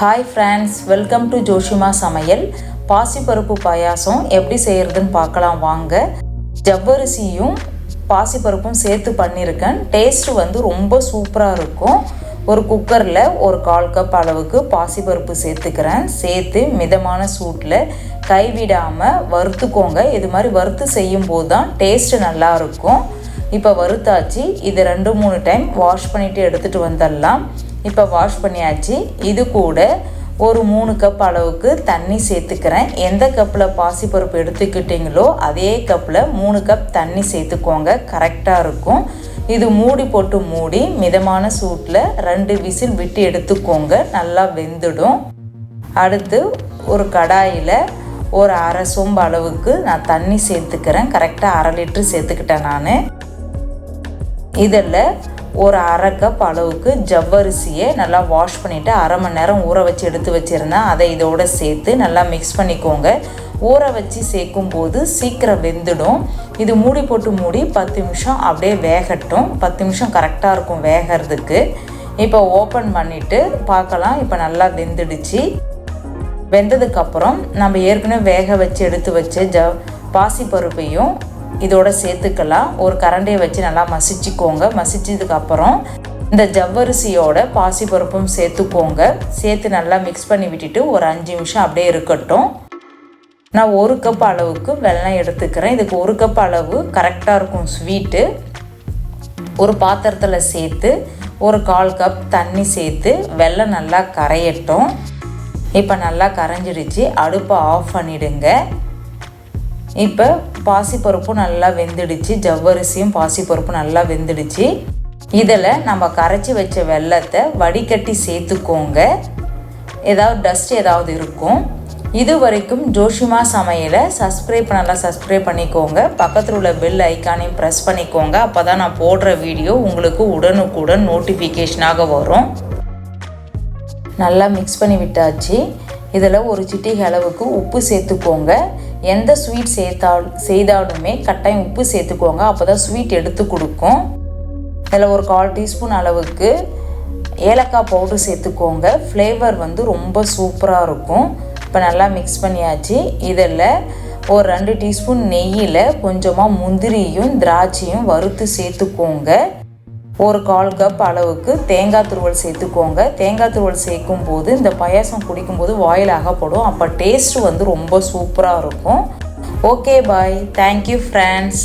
Hi friends welcome to Joshima சமையல் பாசிப்பருப்பு பாயாசம் எப்படி செய்கிறதுன்னு பார்க்கலாம் வாங்க. ஜவ்வரிசியும் பாசிப்பருப்பும் சேர்த்து பண்ணியிருக்கேன். டேஸ்ட்டு வந்து ரொம்ப சூப்பராக இருக்கும். ஒரு குக்கரில் ஒரு கால் கப் அளவுக்கு பாசிப்பருப்பு சேர்த்துக்கிறேன். சேர்த்து மிதமான சூட்டில் கைவிடாமல் வறுத்துக்கோங்க. இது மாதிரி வறுத்து செய்யும் போது தான் டேஸ்ட்டு நல்லாயிருக்கும் இப்போ வறுத்தாச்சு. இது ரெண்டு மூணு டைம் வாஷ் பண்ணிவிட்டு எடுத்துகிட்டு வந்துடலாம். இப்போ வாஷ் பண்ணியாச்சு. இது கூட ஒரு மூணு கப் அளவுக்கு தண்ணி சேர்த்துக்கிறேன். எந்த கப்பில் பாசிப்பருப்பு எடுத்துக்கிட்டீங்களோ அதே கப்பில் மூணு கப் தண்ணி சேர்த்துக்கோங்க. கரெக்டாக இருக்கும். இது மூடி போட்டு மூடி மிதமான சூட்டில் ரெண்டு விசில் விட்டு எடுத்துக்கோங்க. நல்லா வெந்துடும். அடுத்து ஒரு கடாயில் ஒரு அரை சொம்பு அளவுக்கு நான் தண்ணி சேர்த்துக்கிறேன். கரெக்டாக அரை லிட்ரு சேர்த்துக்கிட்டேன் நான். இதில் ஒரு அரை கப் அளவுக்கு ஜவ்வரிசியை நல்லா வாஷ் பண்ணிவிட்டு அரை மணி நேரம் ஊற வச்சு எடுத்து வச்சுருந்தேன். அதை இதோடு சேர்த்து நல்லா மிக்ஸ் பண்ணிக்கோங்க. ஊற வச்சு சேர்க்கும் போது சீக்கிரம் வெந்துடும். இது மூடி போட்டு மூடி பத்து நிமிஷம் அப்படியே வேகட்டும். பத்து நிமிஷம் கரெக்டாக இருக்கும் வேகிறதுக்கு. இப்போ ஓப்பன் பண்ணிவிட்டு பார்க்கலாம். இப்போ நல்லா வெந்துடுச்சு. வெந்ததுக்கப்புறம் நம்ம ஏற்கனவே வேக வச்சு எடுத்து வச்ச ஜ பாசிப்பருப்பையும் இதோட சேர்த்துக்கலாம். ஒரு கரண்டியை வச்சு நல்லா மசிச்சுக்கோங்க. மசிச்சதுக்கப்புறம் இந்த ஜவ்வரிசியோட பாசிப்பருப்பும் சேர்த்துக்கோங்க. சேர்த்து நல்லா மிக்ஸ் பண்ணி விட்டுட்டு ஒரு அஞ்சு நிமிஷம் அப்படியே இருக்கட்டும். நான் ஒரு கப் அளவுக்கு வெள்ளம் எடுத்துக்கிறேன். இதுக்கு ஒரு கப் அளவு கரெக்டாக இருக்கும் ஸ்வீட்டு ஒரு பாத்திரத்தில் சேர்த்து ஒரு கால் கப் தண்ணி சேர்த்து வெள்ளம் நல்லா கரையட்டும். இப்போ நல்லா கரைஞ்சிடுச்சு அடுப்பை ஆஃப் பண்ணிவிடுங்க இப்போ பாசிப்பருப்பும் நல்லா வெந்துடுச்சு. ஜவ்வரிசியும் பாசிப்பருப்பும் நல்லா வெந்துடுச்சு. இதில் நம்ம கரைச்சி வச்ச வெள்ளத்தை வடிகட்டி சேர்த்துக்கோங்க. ஏதாவது டஸ்ட் ஏதாவது இருக்கும். இது வரைக்கும் ஜோஷிமா சமையலை சப்ஸ்கிரைப் பண்ணலாம் சப்ஸ்கிரைப் பண்ணிக்கோங்க. பக்கத்தில் உள்ள பெல் ஐக்கானையும் ப்ரெஸ் பண்ணிக்கோங்க. அப்போ தான் நான் போடுற வீடியோ உங்களுக்கு உடனுக்குடன் நோட்டிஃபிகேஷனாக வரும். நல்லா மிக்ஸ் பண்ணி விட்டாச்சு. இதில் ஒரு சிட்டிகை அளவுக்கு உப்பு சேர்த்துக்கோங்க. எந்த ஸ்வீட் சேர்த்தா செய்தாலுமே கட்டாயம் உப்பு சேர்த்துக்கோங்க. அப்போ தான் ஸ்வீட் எடுத்து கொடுக்கும். இதில் ஒரு கால் டீஸ்பூன் அளவுக்கு ஏலக்காய் பவுடர் சேர்த்துக்கோங்க. ஃப்ளேவர் வந்து ரொம்ப சூப்பராக இருக்கும். இப்போ நல்லா மிக்ஸ் பண்ணியாச்சு. இதில் ஒரு ரெண்டு டீஸ்பூன் நெய்யில் கொஞ்சமாக முந்திரியும் திராட்சையும் வறுத்து சேர்த்துக்கோங்க. ஒரு கால் கப் அளவுக்கு தேங்காய் துருவல் சேர்த்துக்கோங்க. தேங்காய் துருவல் சேர்க்கும் போது இந்த பாயாசம் குடிக்கும்போது வாயில் அகப்படும். அப்போ டேஸ்ட் வந்து ரொம்ப சூப்பராக இருக்கும். Okay bye thank you friends